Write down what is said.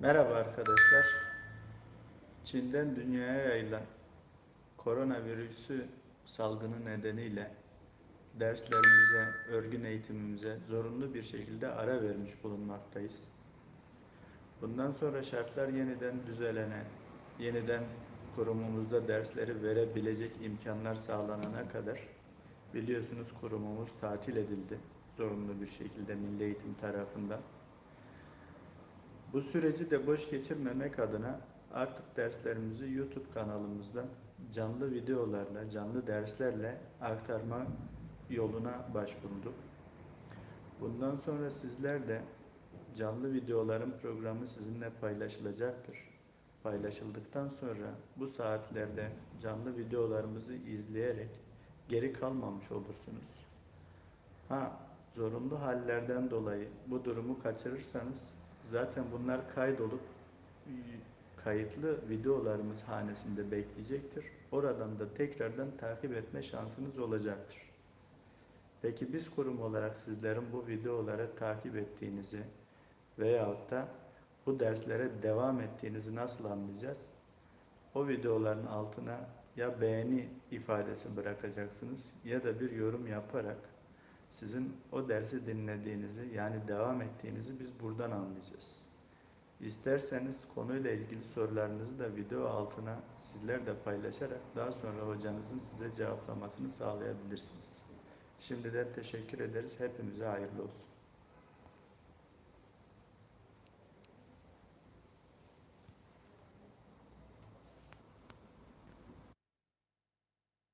Merhaba arkadaşlar. Çin'den dünyaya yayılan koronavirüsü salgını nedeniyle derslerimize, örgün eğitimimize zorunlu bir şekilde ara vermiş bulunmaktayız. Bundan sonra şartlar yeniden düzelene, yeniden kurumumuzda dersleri verebilecek imkanlar sağlanana kadar biliyorsunuz kurumumuz tatil edildi zorunlu bir şekilde Milli Eğitim tarafından. Bu süreci de boş geçirmemek adına artık derslerimizi YouTube kanalımızdan canlı videolarla, canlı derslerle aktarma yoluna başvurduk. Bundan sonra sizler de canlı videoların programı sizinle paylaşılacaktır. Paylaşıldıktan sonra bu saatlerde canlı videolarımızı izleyerek geri kalmamış olursunuz. Ha, zorunlu hallerden dolayı bu durumu kaçırırsanız zaten bunlar kaydolup e, kayıtlı videolarımız hanesinde bekleyecektir. Oradan da tekrardan takip etme şansınız olacaktır. Peki biz kurum olarak sizlerin bu videoları takip ettiğinizi veyahut da bu derslere devam ettiğinizi nasıl anlayacağız? O videoların altına ya beğeni ifadesi bırakacaksınız ya da bir yorum yaparak sizin o dersi dinlediğinizi yani devam ettiğinizi biz buradan anlayacağız. İsterseniz konuyla ilgili sorularınızı da video altına sizler de paylaşarak daha sonra hocanızın size cevaplamasını sağlayabilirsiniz. Şimdiden teşekkür ederiz. Hepimize hayırlı olsun.